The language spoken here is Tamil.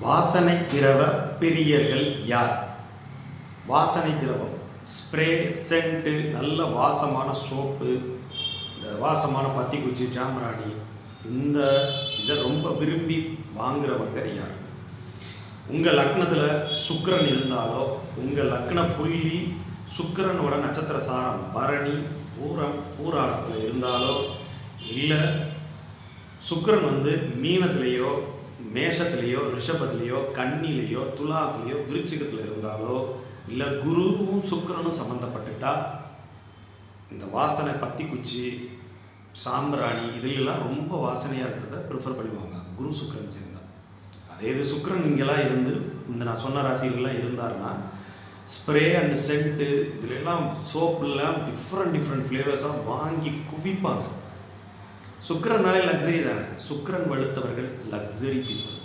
வாசனை திரவ பிரியர்கள் யார்? வாசனை திரவம். ஸ்ப்ரே சென்ட்டு நல்ல வாசமான சோப்பு இந்த வாசமான பத்தி குச்சி சாம்பிராணி இந்த இதை ரொம்ப விரும்பி வாங்குறவங்க யார்? உங்கள் லக்னத்தில் சுக்கரன் இருந்தாலோ உங்கள் லக்ன புள்ளி சுக்கரனோட நட்சத்திர சாரம் பரணி பூரம் பூராடத்தில் இருந்தாலோ இல்லை சுக்கரன் வந்து மீனத்திலேயோ மேஷத்துலேயோ ரிஷபத்துலேயோ கண்ணிலேயோ துலாத்துலேயோ விருச்சிகத்தில் இருந்தாலோ இல்லை குருவும் சுக்கரனும் சம்மந்தப்பட்டுட்டா இந்த வாசனை பத்தி குச்சி சாம்பிராணி இதுலெல்லாம் ரொம்ப வாசனையாக இருக்கிறத ப்ரிஃபர் பண்ணுவாங்க குரு சுக்கரன் சேர்ந்தா. அதே இது சுக்கரன் இங்கெல்லாம் இருந்து இந்த நான் சொன்ன ராசிகள்லாம் இருந்தாருன்னா ஸ்ப்ரே அண்ட் சென்ட்டு இதுலெல்லாம் சோப்புலாம் டிஃப்ரெண்ட் டிஃப்ரெண்ட் ஃப்ளேவர்ஸாக வாங்கி குவிப்பாங்க. சுக்கரனாலே லக்ஸரி தானே. சுக்கரன் வலுத்தவர்கள் லக்ஸரி பீப்புள்